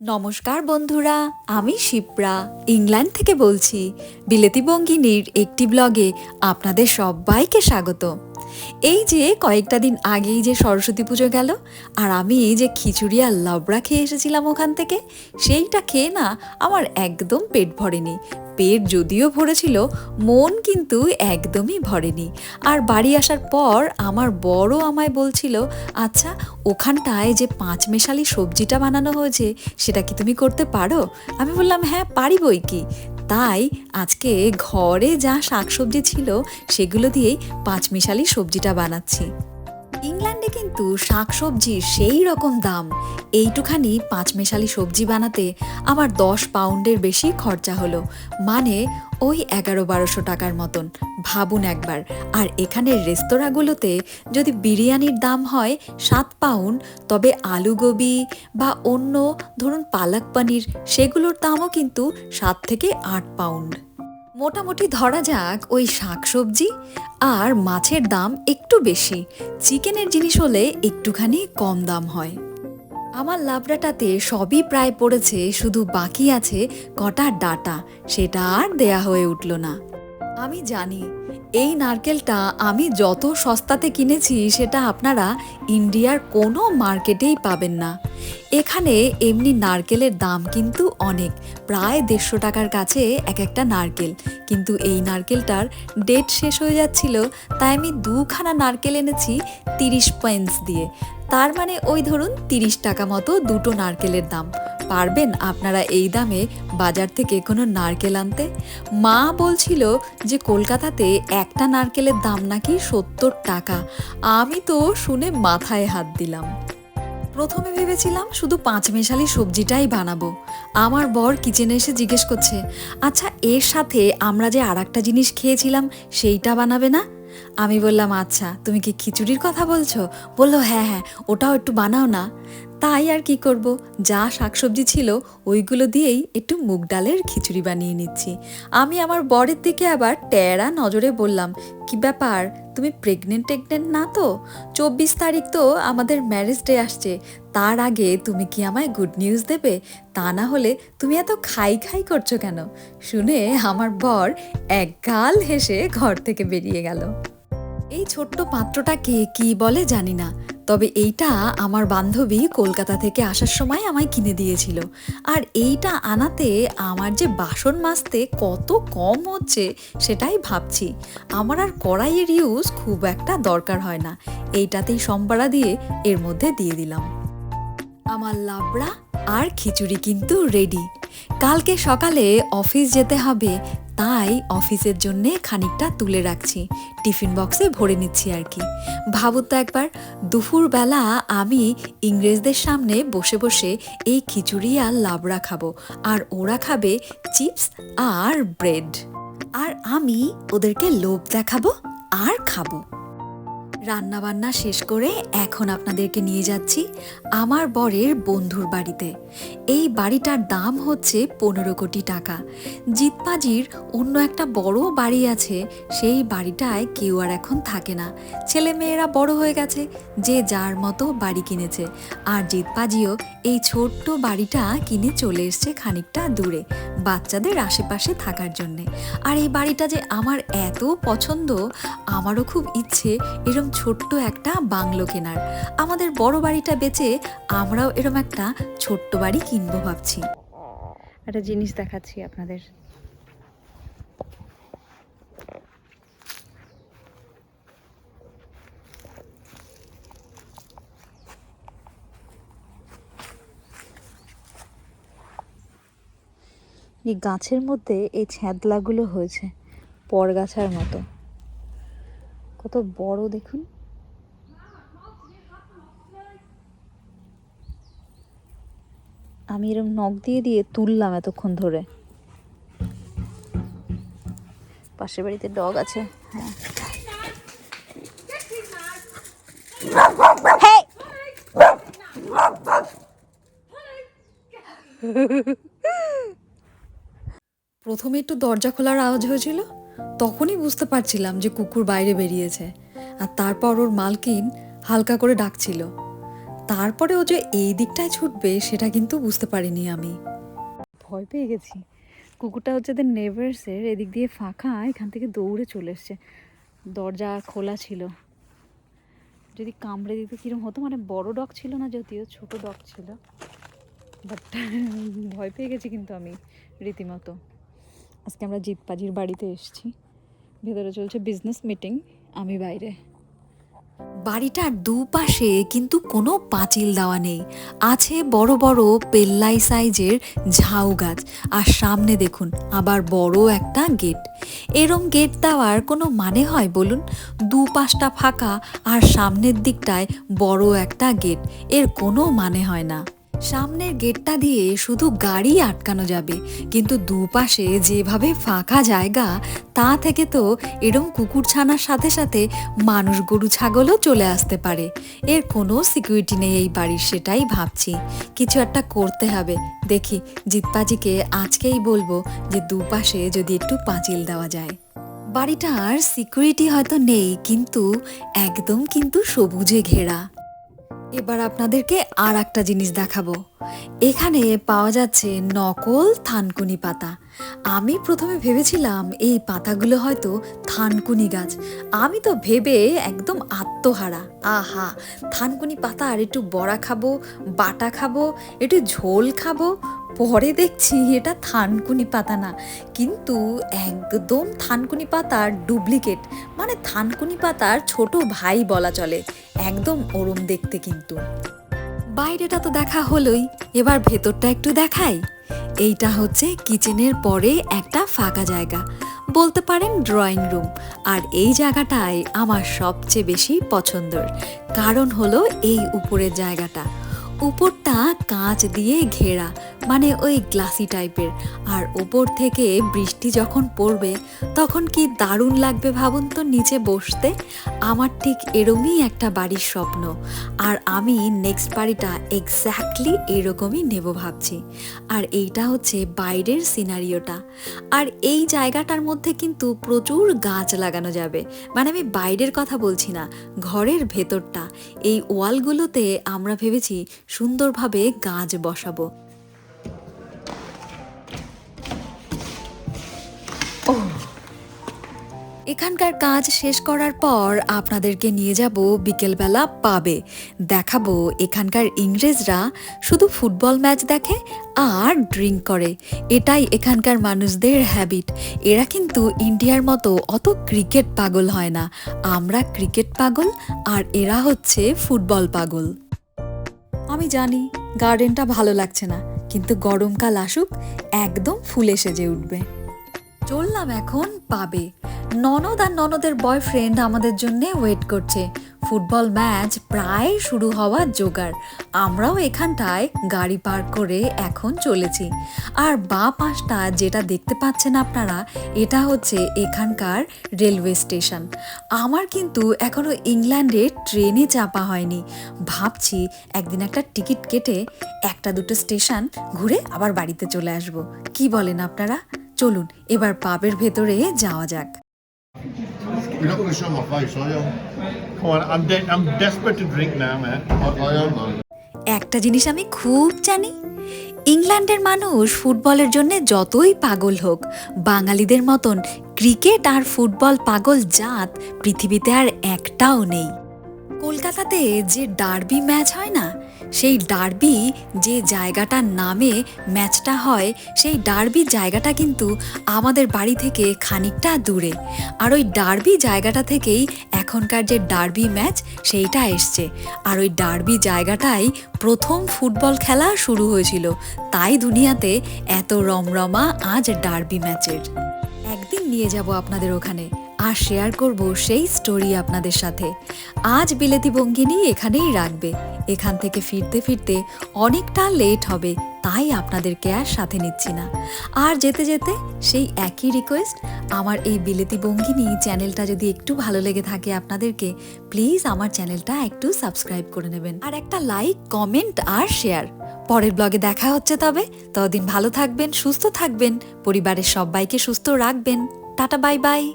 নমস্কার বন্ধুরা, আমি শিপ্রা। ইংল্যান্ড থেকে বলছি, বিলেতি বঙ্গিনীর একটি ব্লগে আপনাদের সবাইকে স্বাগত। এই যে কয়েকটা দিন আগেই যে সরস্বতী পুজো গেল, আর আমি এই যে খিচুড়ি আর লবড়া খেয়ে এসেছিলাম ওখান থেকে, সেইটা খেয়ে না আমার একদম পেট ভরেনি। পেট যদিও ভরেছিল, মন কিন্তু একদমই ভরেনি। আর বাড়ি আসার পর আমার বড় আমায় বলছিল আচ্ছা ওখানটায় যে পাঁচ মেশালি সবজিটা বানানো হয়েছে, সেটা কি তুমি করতে পারো? আমি বললাম হ্যাঁ পারি বই কি? তাই আজকে ঘরে যা শাকসবজি ছিল, সেগুলো দিয়েই পাঁচমিশালি সবজিটা বানাচ্ছি। ইংল্যান্ডে কিন্তু শাকসবজির সেই রকম দাম। এইটুখানি পাঁচমেশালি সবজি বানাতে আমার দশ পাউন্ডের বেশি খরচা হলো। মানে ওই এগারো বারোশো টাকার মতন। ভাবুন একবার। আর এখানের রেস্তোরাঁগুলোতে যদি বিরিয়ানির দাম হয় সাত পাউন্ড, তবে আলু গোবি বা অন্য, ধরুন পালক পনির, সেগুলোর দামও কিন্তু সাত থেকে আট পাউন্ড। মোটামুটি ধরা যাক ওই শাকসবজি আর মাছের দাম একটু বেশি। চিকেনের জিনিস হলে একটুখানি কম দাম হয়। আমার লাবড়াটাতে সবই প্রায় পড়েছে, শুধু বাকি আছে কটা ডাটা, সেটা আর দেয়া হয়ে উঠল না। আমি জানি, এই নারকেলটা আমি যত সস্তাতে কিনেছি সেটা আপনারা ইন্ডিয়ার কোনো মার্কেটেই পাবেন না। এখানে এমনি নারকেলের দাম কিন্তু অনেক, প্রায় দেড়শো টাকার কাছে এক একটা নারকেল। কিন্তু এই নারকেলটার ডেট শেষ হয়ে যাচ্ছিল, তাই আমি দুখানা নারকেল এনেছি তিরিশ পয়েন্টস দিয়ে। তার মানে ওই ধরুন তিরিশ টাকা মতো দুটো নারকেলের দাম। পারবেন আপনারা এই দামে বাজার থেকে কোনো নারকেল আনতে? মা বলছিল যে কলকাতাতে একটা নারকেলের দাম নাকি সত্তর টাকা। আমি তো শুনে মাথায় হাত দিলাম। প্রথমে ভেবেছিলাম শুধু পাঁচ মেশালি সবজিটাই বানাবো। আমার বর কিচেনে এসে জিজ্ঞেস করছে আচ্ছা এর সাথে আমরা যে আর একটা জিনিস খেয়েছিলাম, সেইটা বানাবে না? আমি বললাম আচ্ছা তুমি কি খিচুড়ির কথা বলছো? বলল হ্যাঁ হ্যাঁ ওটাও একটু বানাও না। তাই আর কি করব? যা শাকসবজি ছিল, ওইগুলো দিয়েই একটু মুগ ডালের খিচুড়ি বানিয়ে নিচ্ছি। আমি আমার বরের দিকে আবার টেরা নজরে বললাম, কি ব্যাপার? তুমি প্রেগনেন্ট টেগনেন্ট না তো? চব্বিশ তারিখ তো আমাদের ম্যারেজ ডে আসছে। তার আগে তুমি কি আমায় গুড নিউজ দেবে? তা না হলে তুমি এত খাই খাই করছ কেন? শুনে আমার বর এক গাল হেসে ঘর থেকে বেরিয়ে গেল। এই ছোট্ট পাত্রটাকে কি বলে জানি না, তবে এইটা আমার বান্ধবী কলকাতা থেকে আসার সময় আমায় কিনে দিয়েছিল। আর এইটা আনাতে আমার যে বাসন মাজতে কত কম হচ্ছে সেটাই ভাবছি। আমার আর কড়াইয়ের ইউজ খুব একটা দরকার হয় না। এইটাতেই সম্বারা দিয়ে এর মধ্যে দিয়ে দিলাম। আমার লাবড়া আর খিচুড়ি কিন্তু রেডি কালকে সকালে অফিস যেতে হবে, তাই অফিসের জন্যে খানিকটা তুলে রাখছি। টিফিন বক্সে ভরে নিচ্ছি আর কি। ভাবুন তো একবার, দুপুরবেলা আমি ইংরেজদের সামনে বসে বসে এই খিচুড়ি আর লাবড়া খাব, আর ওরা খাবে চিপস আর ব্রেড আর আমি ওদেরকে লোভ দেখাবো আর খাব। রান্না বান্না শেষ করে এখন আপনাদেরকে নিয়ে যাচ্ছি আমার বরের বন্ধুর বাড়িতে। এই বাড়িটার দাম হচ্ছে পনেরো কোটি টাকা। জিতপাজির অন্য একটা বড় বাড়ি আছে, সেই বাড়িটায় কেউ আর এখন থাকে না। ছেলে মেয়েরা বড় হয়ে গেছে, যে যার মতো বাড়ি কিনেছে। আর জিতপাজিও এই ছোট্ট বাড়িটা কিনে চলে এসছে খানিকটা দূরে, বাচ্চাদের আশেপাশে থাকার জন্যে। আর এই বাড়িটা যে আমার এত পছন্দ, আমারও খুব ইচ্ছে এরম ছোট্ট একটা বাংলো কেনার। আমাদের বড় বাড়িটা বেচে আমরাও এরম একটা ছোট্ট বাড়ি কিনবো ভাবছি। একটা জিনিস দেখাচ্ছি আপনাদের। এই গাছের মধ্যে এই ছ্যাদলাগুলো হয়েছে, পরগাছার মতো। কত বড় দেখুন। আমি এরকম নখ দিয়ে দিয়ে তুললাম এতক্ষণ ধরে। পাশের বাড়িতে ডগ আছে। হ্যাঁ। প্রথমে একটু দরজা খোলার আওয়াজ হয়েছিল, তখনই বুঝতে পারছিলাম যে কুকুর বাইরে বেরিয়েছে, আর তারপর ওর মালকিন হালকা করে ডাকছিল। তারপরে ও যে এই দিকটায় ছুটবে, সেটা কিন্তু বুঝতে পারিনি আমি। ভয় পেয়ে গেছি। কুকুরটা হচ্ছে যে নেভার্সের এদিক দিয়ে ফাঁকা, এখান থেকে দৌড়ে চলে এসছে। দরজা খোলা ছিল। যদি কামড়ে দিত কীরকম হতো মানে বড় ডগ ছিল না যদিও, ছোট ডগ ছিল। বাট ভয় পেয়ে গেছি কিন্তু আমি রীতিমতো। আজকে আমরা জিতপাজির বাড়িতে এসেছি। ভেতরে চলছে বিজনেস মিটিং আমি বাইরে। বাড়িটার দুপাশে কিন্তু কোনো পাঁচিল দেওয়া নেই। আছে বড় বড় পেল্লাই সাইজের ঝাউ গাছ। আর সামনে দেখুন, আবার বড় একটা গেট। এরম গেট দেওয়ার কোনো মানে হয় বলুন? দুপাশটা ফাঁকা আর সামনের দিকটায় বড় একটা গেট। এর কোনো মানে হয় না। সামনের গেটটা দিয়ে শুধু গাড়ি আটকানো যাবে, কিন্তু দুপাশে যেভাবে ফাঁকা জায়গা, তা থেকে তো এরম কুকুর ছানার সাথে সাথে মানুষ গরু ছাগলও চলে আসতে পারে। এর কোনো সিকিউরিটি নেই এই বাড়ির, সেটাই ভাবছি। কিছু একটা করতে হবে। দেখি, জিতপাজিকে আজকেই বলব যে দুপাশে যদি একটু পাঁচিল দেওয়া যায়। বাড়িটার সিকিউরিটি হয়তো নেই, কিন্তু একদম কিন্তু সবুজে ঘেরা। এবার আপনাদেরকে আর একটা জিনিস দেখাবো। এখানে পাওয়া যাচ্ছে নকল থানকুনি পাতা। আমি প্রথমে ভেবেছিলাম এই পাতাগুলো হয়তো থানকুনি গাছ। আমি তো ভেবে একদম আত্মহারা। আহা, থানকুনি পাতা আর একটু বড়া খাব, বাটা খাব, একটু ঝোল খাব পরে দেখছি এটা থানকুনি পাতা না। কিন্তু একদম থানকুনি পাতার ডুপ্লিকেট। মানে থানকুনি পাতার ছোট ভাই বলা চলে। একদম ওরম দেখতে কিন্তু। বাইরেটা তো দেখা হলোই। এবার ভেতরটা একটু দেখাই। এইটা হচ্ছে কিচেনের পরে একটা ফাঁকা জায়গা। বলতে পারেন ড্রয়িং রুম। আর এই জায়গাটাই আমার সবচেয়ে বেশি পছন্দের। কারণ হলো এই উপরের জায়গাটা। উপরটা কাঁচ দিয়ে ঘেরা মানে ওই গ্লাসি টাইপের। আর ওপর থেকে বৃষ্টি যখন পড়বে, তখন কি দারুণ লাগবে ভাবুন তো নিচে বসতে? আমার ঠিক এরমই একটা বাড়ির স্বপ্ন। আর আমি নেক্সট বাড়িটা এক্স্যাক্টলি এরকমই নেব ভাবছি। আর এইটা হচ্ছে বাইরের সিনারিওটা আর এই জায়গাটার মধ্যে কিন্তু প্রচুর গাছ লাগানো যাবে। মানে আমি বাইরের কথা বলছি না, ঘরের ভেতরটা। এই ওয়ালগুলোতে আমরা ভেবেছি সুন্দরভাবে গাছ বসাবো। এখানকার কাজ শেষ করার পর আপনাদেরকে নিয়ে যাব বিকেলবেলা পাবে। দেখাবো এখানকার ইংরেজরা শুধু ফুটবল ম্যাচ দেখে আর ড্রিঙ্ক করে। এটাই এখানকার মানুষদের হ্যাবিট। এরা কিন্তু ইন্ডিয়ার মতো অত ক্রিকেট পাগল হয় না। আমরা ক্রিকেট পাগল আর এরা হচ্ছে ফুটবল পাগল। আমি জানি গার্ডেনটা ভালো লাগছে না, কিন্তু গরমকাল আসুক, একদম ফুলে সেজে উঠবে। চললাম এখন পাবে। ননদ আর ননদের বয়ফ্রেন্ড আমাদের জন্যে ওয়েট করছে। ফুটবল ম্যাচ প্রায় শুরু হওয়ার জোগাড়। আমরাও এখানটায় গাড়ি পার্ক করে এখন চলেছি। আর বা পাশটা যেটা দেখতে পাচ্ছেন আপনারা, এটা হচ্ছে এখানকার রেলওয়ে স্টেশন। আমার কিন্তু এখনও ইংল্যান্ডে ট্রেনে চাপা হয়নি। ভাবছি একদিন একটা টিকিট কেটে একটা দুটো স্টেশন ঘুরে আবার বাড়িতে চলে আসব। কি বলেন আপনারা? চলুন, এবার পাবের ভেতরে যাওয়া যাক। You're not going to show my face, are you? Come on, I'm de- I'm desperate to drink now, man. I, I am man. একটা জিনিস আমি খুব জানি ইংল্যান্ডের মানুষ ফুটবলের জন্য যতই পাগল হোক বাঙালিদের মতন ক্রিকেট আর ফুটবল পাগল জাত পৃথিবীতে আর একটাও নেই কলকাতাতে যে ডার্বি ম্যাচ হয় না, সেই ডার্বি যে জায়গাটার নামে ম্যাচটা হয়, সেই ডার্বি জায়গাটা কিন্তু আমাদের বাড়ি থেকে খানিকটা দূরে। আর ওই ডার্বি জায়গাটা থেকেই এখনকার যে ডার্বি ম্যাচ, সেইটা এসছে। আর ওই ডার্বি জায়গাটাই প্রথম ফুটবল খেলা শুরু হয়েছিল। তাই দুনিয়াতে এত রমরমা আজ ডার্বি ম্যাচের। নিয়ে যাব আপনাদের ওখানে। আর শেয়ার করব সেই স্টোরি আপনাদের সাথে। আজ বিলেতি বঙ্গিনী এখানেই রাখবে। এখান থেকে ফিরতে ফিরতে অনেকটা লেট হবে, তাই আপনাদেরকে আর সাথে নিচ্ছি না। আর যেতে যেতে সেই একই রিকোয়েস্ট আমার এই বিলেতি বঙ্গিনী চ্যানেলটা যদি একটু ভালো লেগে থাকে আপনাদেরকে প্লিজ আমার চ্যানেলটা একটু সাবস্ক্রাইব করে নেবেন। আর একটা লাইক কমেন্ট আর শেয়ার পরের ব্লগে দেখা হচ্ছে তবে, ততদিন ভালো থাকবেন, সুস্থ থাকবেন, পরিবারের সবাইকে সুস্থ রাখবেন। Tata bye bye